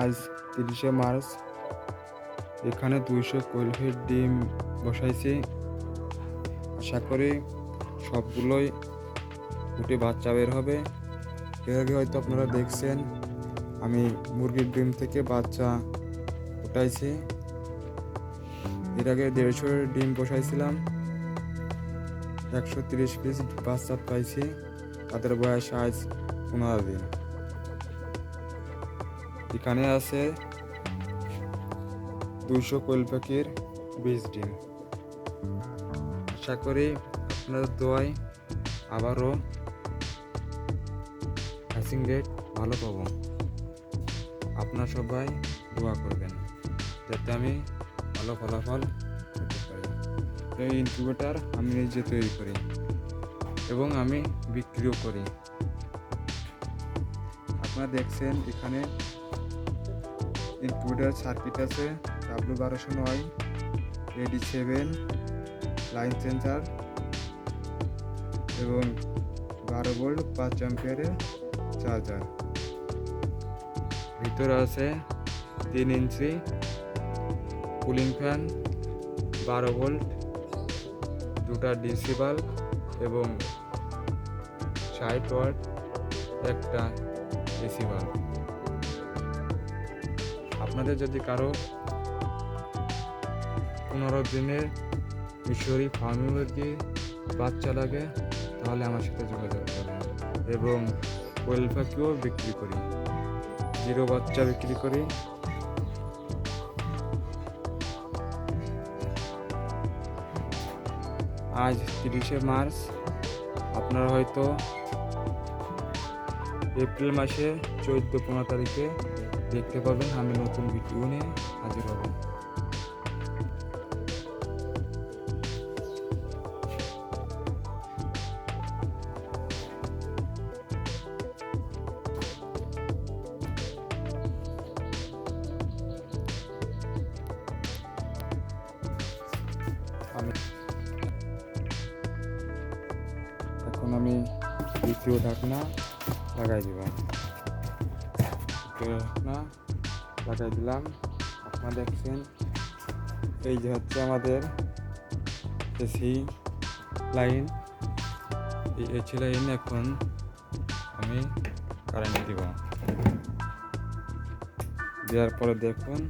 আজ তিরিশে মার্চ। এখানে দুইশো কোয়েলফিট ডিম বসাইছি। আশা করি সবগুলোই ফুটে বাচ্চা বের হবে। এর আগে হয়তো আপনারা দেখছেন, আমি মুরগির ডিম থেকে বাচ্চা উঠাইছি। এর আগে দেড়শো ডিম বসাইছিলাম। একশো তিরিশ পিস বাচ্চা পাইছি। তাদের বয়স আজ পনেরো দিন। এখানে আছে দুইশো কোয়েল পাখির বীজ ডিম। আশা করি আপনাদের দোয়ায় আবারও হ্যাসিং রেট ভালো পাবো। আপনার সবাই দোয়া করবেন যাতে আমি ভালো ফলাফল পেতে পারি। এই ইনকিউবেটার আমি নিজে তৈরি করি এবং আমি বিক্রিও করি। আপনারা দেখছেন, এখানে ইনকিউবেটার সার্কিট আছে ডাব্লিউ বারোশো নয় এডি সেভেন লাইন সেন্সার এবং বারো ভোল্ট পাঁচ অ্যাম্পিয়ারের চার্জার ভিতরে আছে তিন ইঞ্চি কুলিং ফ্যান বারো ভোল্ট দুটা ডিসি বাল্ব এবং ষাট ওয়াট একটা বাল্ব আপনাদের যদি কারও পনেরো দিনের মিশরি ফার্মি বাচ্চা লাগে, তাহলে আমার সাথে যোগাযোগ করবেন এবং কোয়েল পাখিও বিক্রি করি। জিরো বাচ্চা বিক্রি করি। আজ তিরিশে মার্চ, আপনারা হয়তো এপ্রিল মাসে চোদ্দ, পনেরো তারিখে দেখতে পাবেন আমি নতুন ভিডিও নিয়ে হাজির হব। এখন আমি দ্বিতীয় ঢাকনা লাগাই দিব ঢাকনা লাগাই দিলাম আপনারা দেখছেন এই যে হচ্ছে আমাদের এসি লাইন এই এসি লাইন এখন আমি কারেন্ট দিব। দেওয়ার পরে দেখুন,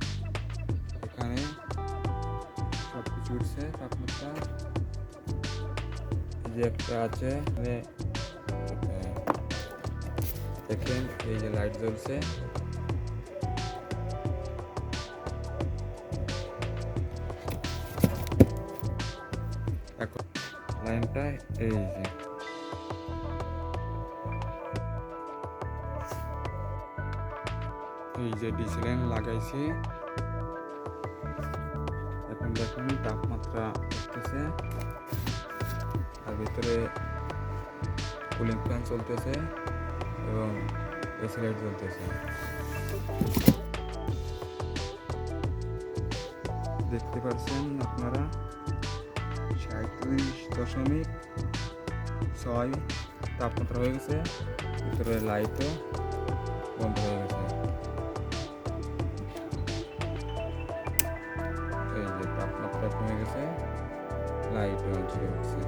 এখানে সব কিছু উঠছে, তাপমাত্রা। যে একটা আছে মানে দেখেন এই যে লাইট জ্বলছে এখন লাইনটা এই যে এই যে ডিসি লাইন লাগাইছি এখন দেখুন তাপমাত্রা উঠতেছে আর ভিতরে কুলিং ফ্যান চলতেছে এবং এসি লাইট জ্বলতেছে দেখতে পাচ্ছেন আপনারা সাঁত্রিশ দশমিক ছয় তাপমাত্রা হয়ে গেছে, ভিতরে লাইটও বন্ধ হয়ে গেছে। এই যে তাপমাত্রা কমে গেছে লাইট চলে গেছে